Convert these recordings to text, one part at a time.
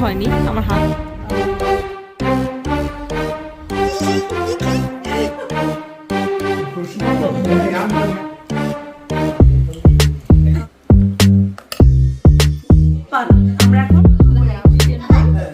หอยนี้เอามาทำปั่นทำแรกก็เออ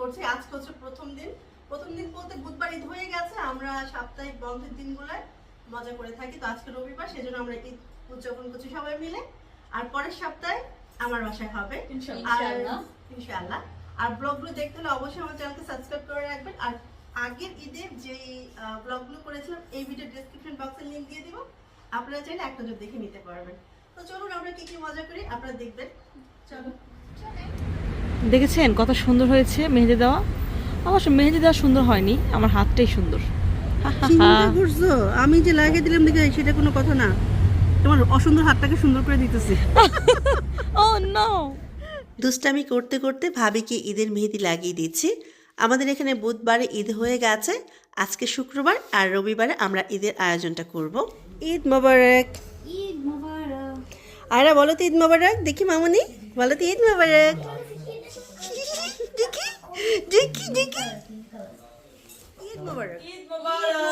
করছি। আজকে হচ্ছে প্রথম দিন। প্রথম দিন বলতে বুধবার ঈদ হয়ে গেছে আমরা সাপ্তাহিক বন্ধের দিনগুলোয় মজা করে থাকি। তো আজকে রবিবার সেজন্য আমরা ঈদ উদযাপন করছি সবাই মিলে। আর পরের সপ্তাহে আমার বাসায় হবে। আর ইনশাআল্লাহ আর ব্লগগুলো দেখতে হলে অবশ্যই আমার চ্যানেলকে সাবস্ক্রাইব করে রাখবেন। আর আগের ঈদের যে ব্লগগুলো করেছিলাম এই ভিডিও ডেসক্রিপশন বক্সে লিংক দিয়ে দিব। আপনারা চাইলে এক নজর দেখে নিতে পারবেন। তো চলুন আমরা কি কি মজা করি আপনারা দেখবেন। চলো। দেখেছেন কত সুন্দর হয়েছে মেহেদি দেওয়া? অবশ্য মেহেদি দেওয়া সুন্দর হয়নি আমার হাতটাই সুন্দর। আমি যে লাগিয়ে দিলাম দেখে সেটা কোনো কথা না। তোমার অসুন্দর হাতটাকে সুন্দর করে দিতেছি। ও নো দুষ্টামি করতে করতে ভাবিকে ঈদের মেহেদি লাগিয়ে দিচ্ছি আমাদের এখানে বুধবারে ঈদ হয়ে গেছে। আজকে শুক্রবার আর রবিবারে আমরা ঈদের আয়োজনটা করব। ঈদ মোবারক। ঈদ মোবারক। আয়রা বলো তো ঈদ মোবারক। দেখি মামনি বলো তো ঈদ মোবারক। দেখি দেখি।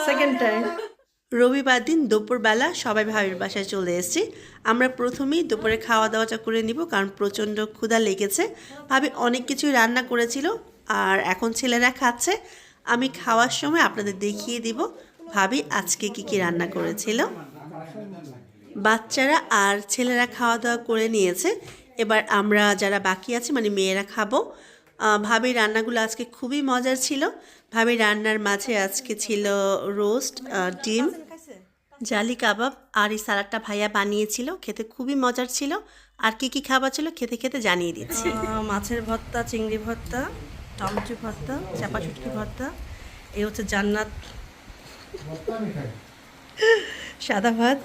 সেকেন্ড টাইম রবিবার দিন দুপুরবেলা সবাই ভাবির বাসায় চলে এসেছি। আমরা প্রথমেই দুপুরে খাওয়া দাওয়াটা করে নিব কারণ প্রচণ্ড ক্ষুধা লেগেছে। ভাবি অনেক কিছুই রান্না করেছিল আর এখন ছেলেরা খাচ্ছে। আমি খাওয়ার সময় আপনাদের দেখিয়ে দিব। ভাবি আজকে কি কি রান্না করেছিল। বাচ্চারা আর ছেলেরা খাওয়া দাওয়া করে নিয়েছে। এবার আমরা যারা বাকি আছি মানে মেয়েরা খাব। ভাবির রান্নাগুলো আজকে খুবই মজার ছিল। ভাবির রান্নার মাঝে আজকে ছিল রোস্ট ডিম জালি কাবাব আর এই সালাডটা ভাইয়া বানিয়েছিল। খেতে খুবই মজার ছিল। আর কি কি খাবার ছিল খেতে খেতে জানিয়ে দিচ্ছি। মাছের ভর্তা চিংড়ি ভর্তা টমেটো ভর্তা চাপা শুটকি ভর্তা এই হচ্ছে জান্নাত সাদা ভাত।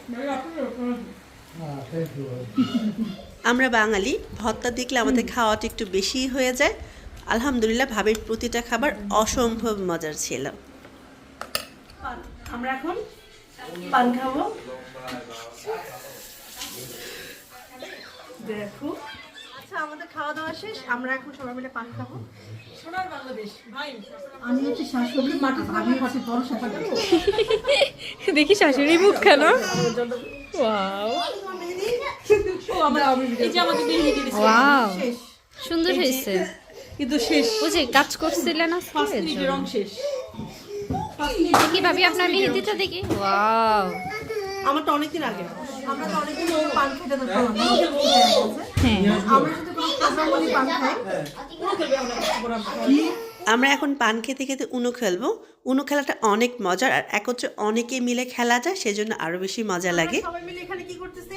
আমরা বাঙালি ভর্তা দেখলে আমাদের খাওয়াটা একটু বেশিই হয়ে যায়। আলহামদুলিল্লাহ ভাবির প্রতিটা খাবার অসম্ভব মজার ছিল। আমরা এখন পান খাব। দেখো। আচ্ছা আমাদের খাওয়া দাওয়া শেষ আমরা এখন সবাই মিলে পান খাব। দেখি শাশুড়ি মুখ কেন? ওয়াও। সুন্দর হয়েছে। কিন্তু শেষ। বুঝি কাজ করছিলেন না রং শেষ। দেখি ভাবি আপনার মেহেদিটা দেখি। ওয়াও। আমার অনেকদিন আগে। আমরা তো অনেকদিন পান খেতে তো হ্যাঁ। আমরা যদি কোনো প্রোগ্রাম পান খাই। আমরা এখন পান খেতে খেতে উনো খেলব। উনো খেলাটা অনেক মজার আর একত্রে অনেকে মিলে খেলা যায় সেজন্য আরও বেশি মজা লাগে। সবাই মিলে এখানে কি করতেছে?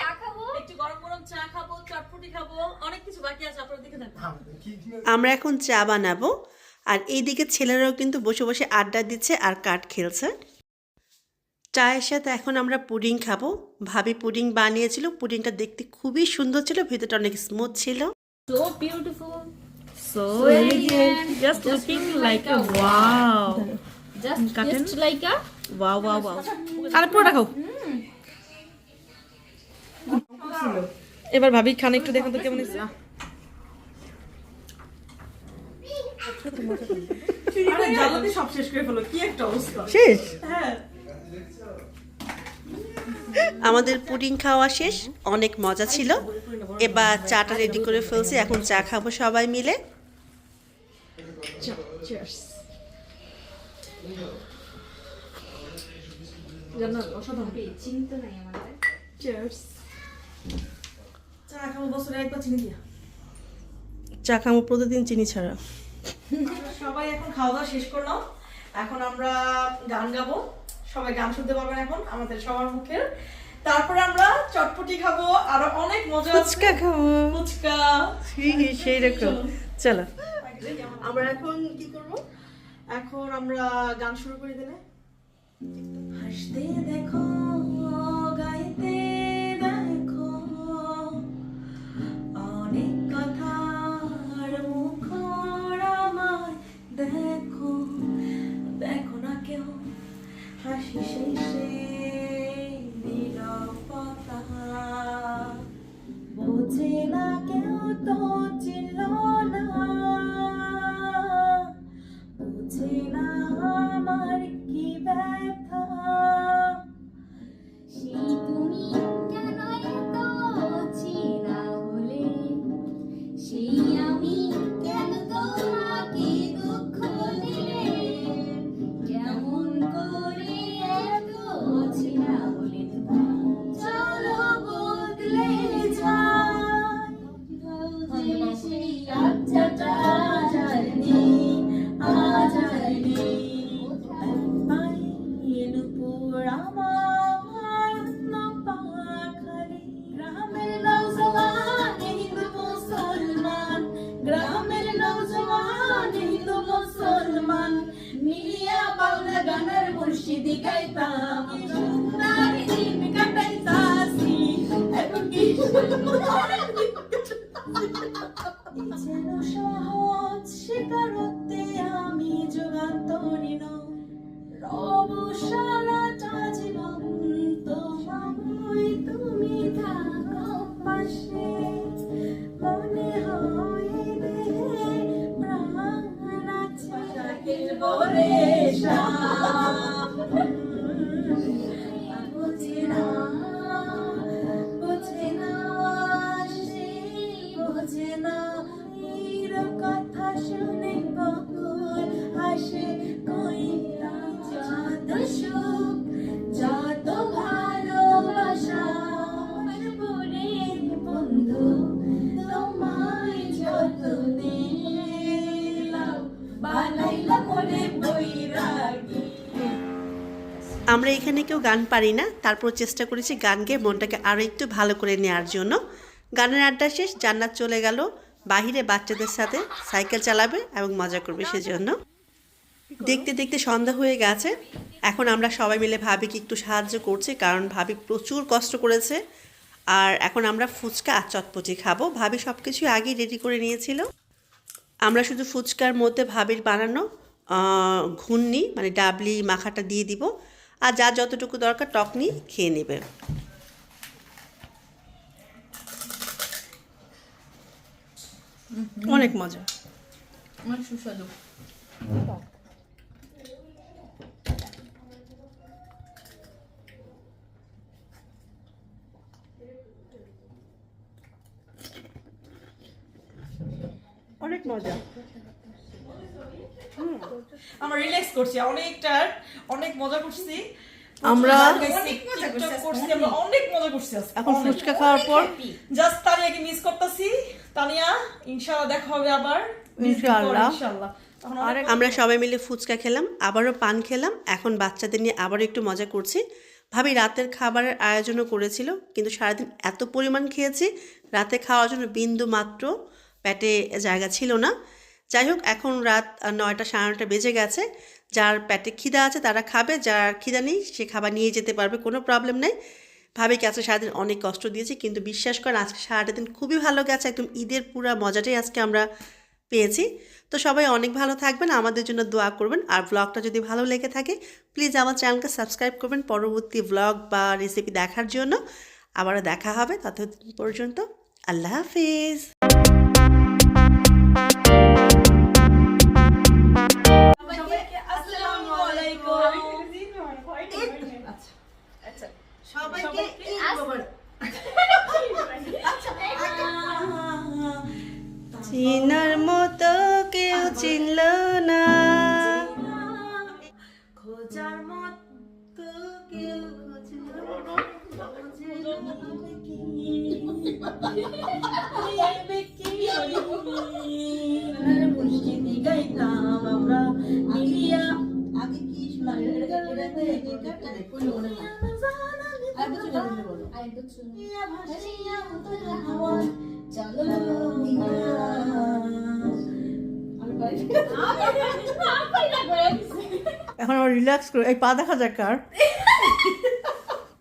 চা খাব। আমরা এখন চা বানাবো আর এইদিকে ছেলেরাও কিন্তু বসে বসে আড্ডা দিচ্ছে আর কাঠ খেলছে। চায়ের সাথে এখন আমরা পুডিং খাব। ভাবি পুডিং বানিয়েছিল পুডিংটা দেখতে খুবই সুন্দর ছিল ভিতরটা অনেক স্মুথ ছিল। So beautiful so just looking like a wow just Cotton? just like a wow wow wow আর পুরোটা খাও। এবার ভাবি খান একটু দেখুন তো কেমন হয়েছে। সব শেষ? করে ফেলো কি একটা অবস্থা শেষ হ্যাঁ আমাদের পুডিং খাওয়া শেষ অনেক মজা ছিল। এবার চাটা রেডি করে ফেলছি এখন চা খাব সবাই মিলে. জান্নাত অসাধারণ। চিনি তো নাই আমাদের চিয়ার্স চা খাব বছরে একবার চিনি দিয়া। চা খাব প্রতিদিন চিনি ছাড়া। সবাই এখন খাওয়া দাওয়া শেষ করলাম। এখন আমরা গান গাবো। সবাই গান শুনতে পারবেন এখন আমাদের সবার মুখের তারপরে আমরা চটপটি খাব। আরও অনেক মজা। ফুচকা খাব। ফুচকা। সেই রকম চলো। আমরা এখন কি করব? এখন আমরা গান শুরু করে দিলে হাসতে দেখো গাইতে দেখো। অনেক মুর্শিদি গাইতাম সুন্দর দিন কাটাইতাছি এখন আমরা এখানে কেউ গান পারি না, তারপর চেষ্টা করেছি গান গেয়ে মনটাকে আরও একটু ভালো করে নেওয়ার জন্য। গানের আড্ডা শেষ, জান্নাত চলে গেল। বাহিরে বাচ্চাদের সাথে সাইকেল চালাবে এবং মজা করবে সেজন্য। দেখতে দেখতে সন্ধ্যা হয়ে গেছে। এখন আমরা সবাই মিলে ভাবিকে একটু সাহায্য করছি, কারণ ভাবি প্রচুর কষ্ট করেছে। আর এখন আমরা ফুচকা আর চটপটি খাব। ভাবি সব কিছুই আগেই রেডি করে নিয়েছিল। আমরা শুধু ফুচকার মধ্যে ভাবির বানানো ঘুন্নি মানে ডাবলি মাখাটা দিয়ে দিব। আর যা যতটুকু দরকার টকনি খেয়ে নেবে। অনেক মজা। অনেক সুস্বাদু। অনেক মজা। আমরা রিল্যাক্স করছি অনেকটা অনেক মজা করছি। আমরা অনেক টিকটক করছি আমরা অনেক মজা করছি এখন ফুচকা খাওয়ার পর জাস্ট তানিয়াকে মিস করতেছি। তানিয়া ইনশাআল্লাহ দেখা হবে আবার। ইনশাআল্লাহ। ইনশাআল্লাহ। আমরা সবাই মিলে ফুচকা খেলাম আবারও পান খেলাম এখন বাচ্চাদের নিয়ে আবারও একটু মজা করছি। ভাবি রাতের খাবারের আয়োজনও করেছিল কিন্তু সারাদিন এত পরিমাণ খেয়েছি রাতে খাওয়ার জন্য বিন্দু মাত্র পেটে জায়গা ছিল না। যাই হোক, এখন রাত নয়টা সাড়ে নয়টা বেজে গেছে। যার প্যাটে খিদা আছে তারা খাবে, যার খিদা নেই সে খাবার নিয়ে যেতে পারবে, কোনো প্রবলেম নেই। ভাবিকে আজকে সারাদিন অনেক কষ্ট দিয়েছি, কিন্তু বিশ্বাস করেন আজকে সারাটা দিন খুবই ভালো গেছে, একদম ঈদের পুরা মজাটাই আজকে আমরা পেয়েছি। তো সবাই অনেক ভালো থাকবেন, আমাদের জন্য দোয়া করবেন। আর ব্লগটা যদি ভালো লেগে থাকে প্লিজ আমার চ্যানেলকে সাবস্ক্রাইব করবেন পরবর্তী ব্লগ বা রেসিপি দেখার জন্য। আবারও দেখা হবে ততদিন পর্যন্ত। আল্লাহ হাফিজ। সবাইকে চিনার মতো কেউ চিনল না। খোঁজার মতো কেউ গাইতাম আমরা আগে কি শোনা এখন আবার রিল্যাক্স করে এই পা দেখা যাক কার।